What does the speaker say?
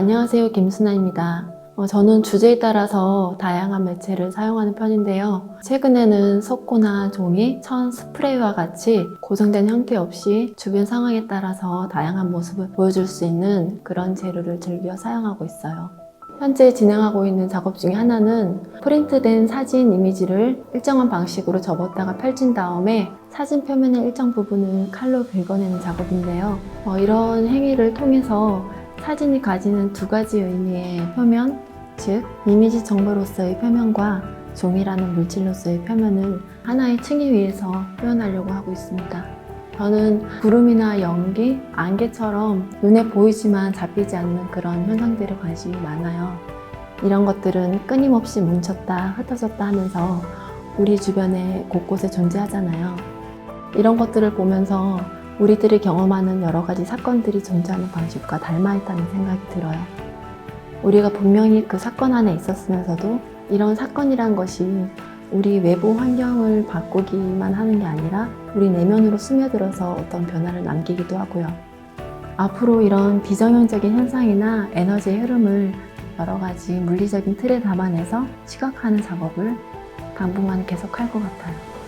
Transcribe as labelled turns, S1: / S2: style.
S1: 안녕하세요. 김순아입니다. 어, 저는 주제에 따라서 다양한 매체를 사용하는 편인데요. 최근에는 석고나 종이, 천, 스프레이와 같이 고정된 형태 없이 주변 상황에 따라서 다양한 모습을 보여줄 수 있는 그런 재료를 즐겨 사용하고 있어요. 현재 진행하고 있는 작업 중에 하나는 프린트된 사진 이미지를 일정한 방식으로 접었다가 펼친 다음에 사진 표면의 일정 부분을 칼로 긁어내는 작업인데요. 어, 이런 행위를 통해서 사진이 가지는 두 가지 의미의 표면, 즉 이미지 정보로서의 표면과 종이라는 물질로서의 표면을 하나의 층위 위에서 표현하려고 하고 있습니다. 저는 구름이나 연기, 안개처럼 눈에 보이지만 잡히지 않는 그런 현상들에 관심이 많아요. 이런 것들은 끊임없이 뭉쳤다, 흩어졌다 하면서 우리 주변에 곳곳에 존재하잖아요. 이런 것들을 보면서 우리들이 경험하는 여러 가지 사건들이 존재하는 방식과 닮아 있다는 생각이 들어요. 우리가 분명히 그 사건 안에 있었으면서도 이런 사건이란 것이 우리 외부 환경을 바꾸기만 하는 게 아니라 우리 내면으로 스며들어서 어떤 변화를 남기기도 하고요. 앞으로 이런 비정형적인 현상이나 에너지의 흐름을 여러 가지 물리적인 틀에 담아내서 시각화하는 작업을 당분간 계속 할 것 같아요.